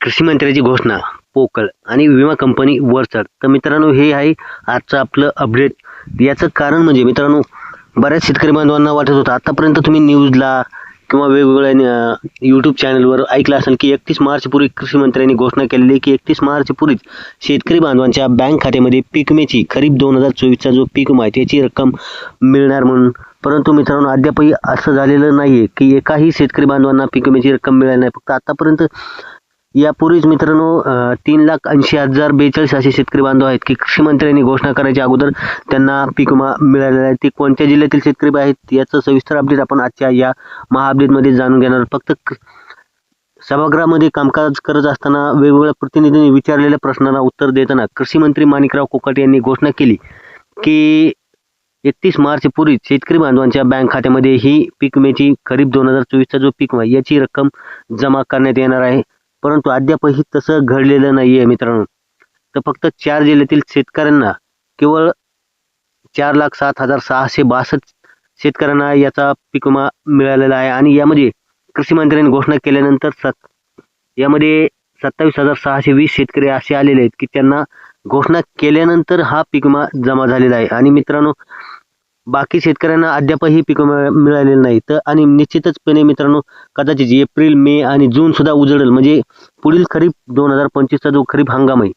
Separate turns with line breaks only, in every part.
कृषी मंत्र्याची घोषणा पोकळ आणि विमा कंपनी वरचढ तर मित्रांनो हे आहे आजचं आपलं अपडेट याचं कारण म्हणजे मित्रांनो बऱ्याच शेतकरी बांधवांना वाटत होतं आतापर्यंत तुम्ही न्यूजला किंवा वेगवेगळ्या यूट्यूब चॅनलवर ऐकलं असेल की एकतीस मार्चपूर्वी कृषी मंत्र्यांनी घोषणा केलेली आहे की एकतीस मार्चपूर्वीच शेतकरी बांधवांच्या बँक खात्यामध्ये पीक विम्याची खरीप दोन हजार चोवीसचा जो पीक विमा आहे त्याची रक्कम मिळणार म्हणून. परंतु मित्रांनो अद्यापही असं झालेलं नाही आहे की एकाही शेतकरी बांधवांना पीक विम्याची रक्कम मिळाली नाही. फक्त आतापर्यंत यापूर्वीच मित्रांनो तीन लाख ऐंशी हजार बेचाळीस असे शेतकरी बांधव आहेत की कृषी मंत्र्यांनी घोषणा करायच्या अगोदर त्यांना पीक विमा मिळालेला आहे. ते कोणत्या जिल्ह्यातील शेतकरी आहेत याचं सविस्तर अपडेट आपण आजच्या या महाअपडेटमध्ये जाणून घेणार. फक्त सभागृहामध्ये कामकाज करत असताना वेगवेगळ्या प्रतिनिधींनी विचारलेल्या प्रश्नांना उत्तर देताना कृषी मंत्री माणिकराव कोकाटे यांनी घोषणा केली की एकतीस मार्चपूर्वी शेतकरी बांधवांच्या बँक खात्यामध्ये ही पीक विम्याची खरीप दोन हजार चोवीसचा जो पीक विमा याची रक्कम जमा करण्यात येणार आहे. परंतु अद्यापही तसं घडलेलं नाही आहे मित्रांनो. तर फक्त चार जिल्ह्यातील शेतकऱ्यांना केवळ चार लाख सात हजार सहाशे बासष्ट शेतकऱ्यांना याचा पीक विमा मिळालेला आहे आणि यामध्ये कृषी मंत्र्यांनी घोषणा केल्यानंतर सत यामध्ये सत्तावीस हजार सहाशे वीस शेतकरी असे आलेले आहेत की त्यांना घोषणा केल्यानंतर हा पीक विमा जमा झालेला आहे. आणि मित्रांनो बाकी शेतकऱ्यांना अद्यापही पिकं विमा मिळालेलं नाही तर आणि निश्चितचपणे मित्रांनो कदाचित एप्रिल मे आणि जूनसुद्धा उजळेल. म्हणजे पुढील खरीप दोन हजार पंचवीसचा जो खरीप हंगाम आहे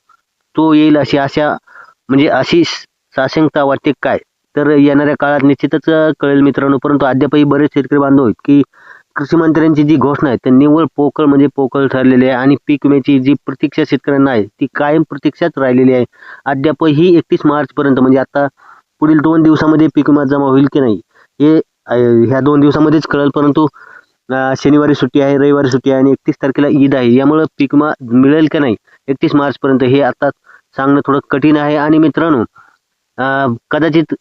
तो येईल अशी आशा म्हणजे अशी साशंकता वाटते काय? तर येणाऱ्या काळात निश्चितच कळेल मित्रांनो. परंतु अद्यापही बरेच शेतकरी बांधव आहेत की कृषी मंत्र्यांची जी घोषणा आहे ती निव्वळ पोकळ म्हणजे पोकळ ठरलेली आहे. आणि पीक विम्याची जी प्रतीक्षा शेतकऱ्यांना आहे ती कायम प्रतीक्षाच राहिलेली आहे. अद्यापही एकतीस मार्चपर्यंत म्हणजे आता पुढील दोन दिवसामध्ये पीक विमा जमा होईल की नाही हे ह्या दोन दिवसामध्येच कळेल परंतु शनिवारी सुट्टी आहे रविवारी सुट्टी आहे आणि एकतीस तारखेला ईद आहे. यामुळं पीक विमा मिळेल का नाही एकतीस मार्चपर्यंत हे आता सांगणं थोडं कठीण आहे. आणि मित्रांनो कदाचित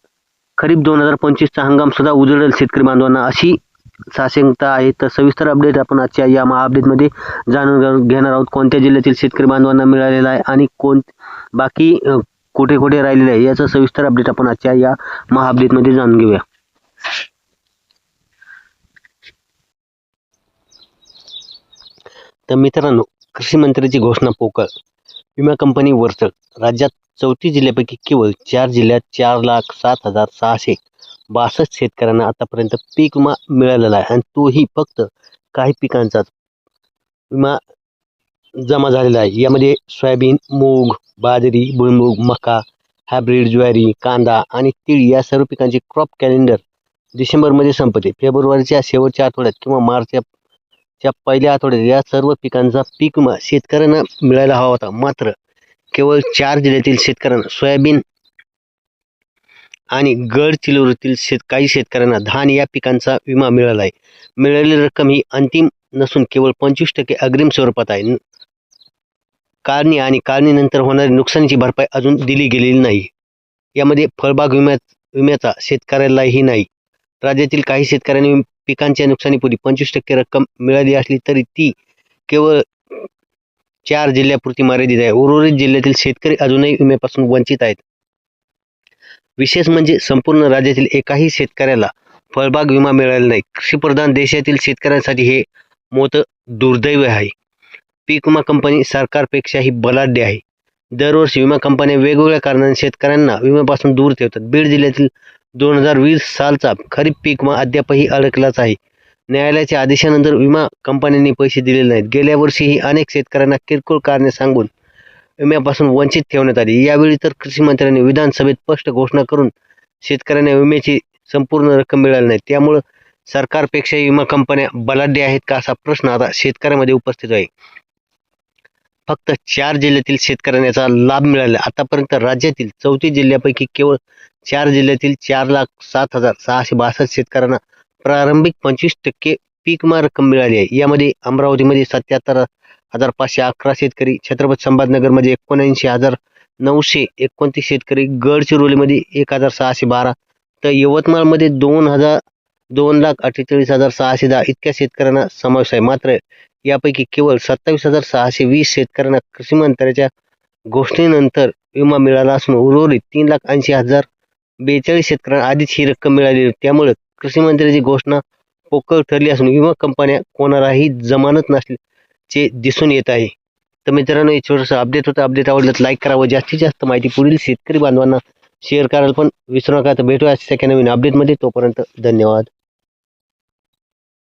खरीप दोन हजार पंचवीसचा हंगामसुद्धा उजळेल शेतकरी बांधवांना. अशी साशंकता आहे. तर सविस्तर अपडेट आपण आजच्या या महा अपडेटमध्ये जाणून घेणार आहोत. कोणत्या जिल्ह्यातील शेतकरी बांधवांना मिळालेला आहे आणि कोण बाकी कुठे कुठे राहिलेले आहे याचा सविस्तर अपडेट आपण आजच्या या महा अपडेटमध्ये जाणून घेऊया. तर मित्रांनो कृषी मंत्र्याची घोषणा पोकळ. विमा कंपनी वरचढ. राज्यात चौतीस जिल्ह्यापैकी केवळ चार जिल्ह्यात चार लाख सात हजार सहाशे बासष्ट शेतकऱ्यांना आतापर्यंत पीक विमा मिळालेला आहे. आणि तोही फक्त काही पिकांचाच. विमा जमा झालेला आहे. यामध्ये सोयाबीन मूग बाजरी भुईमूग मका हायब्रीड ज्वारी कांदा आणि तीळ या सर्व पिकांचे क्रॉप कॅलेंडर डिसेंबरमध्ये संपते. फेब्रुवारीच्या शेवटच्या आठवड्यात किंवा मार्चच्या च्या पहिल्या आठवड्यात या सर्व पिकांचा पीक विमा शेतकऱ्यांना मिळायला हवा होता. मात्र केवळ चार जिल्ह्यातील शेतकऱ्यांना सोयाबीन आणि गडचिरोलीतील शेत काही शेतकऱ्यांना धान या पिकांचा विमा मिळाला आहे. मिळालेली रक्कम ही अंतिम नसून केवळ पंचवीस टक्के अग्रिम स्वरूपात आहे. काढणी आणि काढणीनंतर होणारी नुकसानीची भरपाई अजून दिली गेलेली नाही. यामध्ये फळबाग विम्या विम्याचा शेतकऱ्यालाही नाही. राज्यातील काही शेतकऱ्यांनी पिकांच्या नुकसानीपूर्वी पंचवीस टक्के रक्कम मिळाली असली तरी ती केवळ चार जिल्ह्यापुरती मर्यादित आहे. उर्वरित जिल्ह्यातील शेतकरी अजूनही विम्यापासून वंचित आहेत. विशेष म्हणजे संपूर्ण राज्यातील एकाही शेतकऱ्याला फळबाग विमा मिळाला नाही. कृषीप्रधान देशातील शेतकऱ्यांसाठी हे मोठं दुर्दैव आहे. पीक विमा कंपनी सरकारपेक्षाही बलाढ्य आहे. दरवर्षी विमा कंपन्या वेगवेगळ्या कारणाने शेतकऱ्यांना विम्यापासून दूर ठेवतात. बीड जिल्ह्यातील दोन हजार वीस सालचा खरीप पीक विमा अद्यापही अडकलाच आहे. न्यायालयाच्या आदेशानंतर विमा कंपन्यांनी पैसे दिलेले नाहीत. गेल्या वर्षीही अनेक शेतकऱ्यांना किरकोळ कारणे सांगून विम्यापासून वंचित ठेवण्यात आली. यावेळी तर कृषी मंत्र्यांनी विधानसभेत स्पष्ट घोषणा करून शेतकऱ्यांना विम्याची संपूर्ण रक्कम मिळाली नाही. त्यामुळं सरकारपेक्षाही विमा कंपन्या बलाढ्य आहेत का असा प्रश्न आता शेतकऱ्यामध्ये उपस्थित आहे. फक्त चार जिल्ह्यातील शेतकऱ्यांना याचा लाभ मिळाला. आतापर्यंत राज्यातील चौतीस जिल्ह्यापैकी केवळ चार जिल्ह्यातील चार लाख सात हजार सहाशे बासष्ट शेतकऱ्यांना प्रारंभिक पंचवीस टक्के पीक विमा रक्कम मिळाली आहे. यामध्ये अमरावतीमध्ये सत्याहत्तर हजार पाचशे अकरा शेतकरी छत्रपती संभाजनगरमध्ये एकोणऐंशी हजार नऊशे एकोणतीस शेतकरी गडचिरोलीमध्ये एक हजार सहाशे बारा तर यवतमाळमध्ये दोन हजार दोन लाख अठ्ठेचाळीस हजार सहाशे दहा इतक्या शेतकऱ्यांना समावेश आहे. मात्र यापैकी केवळ सत्तावीस हजार सहाशे वीस शेतकऱ्यांना कृषी मंत्र्याच्या घोषणेनंतर विमा मिळाला असून उर्वरित तीन लाख ऐंशी हजार बेचाळीस शेतकऱ्यांना आधीच ही रक्कम मिळाली त्यामुळे कृषी मंत्र्याची घोषणा पोकळ ठरली असून विमा कंपन्या कोणालाही जमानत नसल्याचे दिसून येत आहे. तर मित्रांनो हे छोटंसं अपडेट होतं. अपडेट आवडलं तर लाईक करा व जास्तीत जास्त माहिती पुढील शेतकरी बांधवांना शेअर करायला पण विसरू नका. तर भेटूया अशा नवीन अपडेटमध्ये तोपर्यंत धन्यवाद.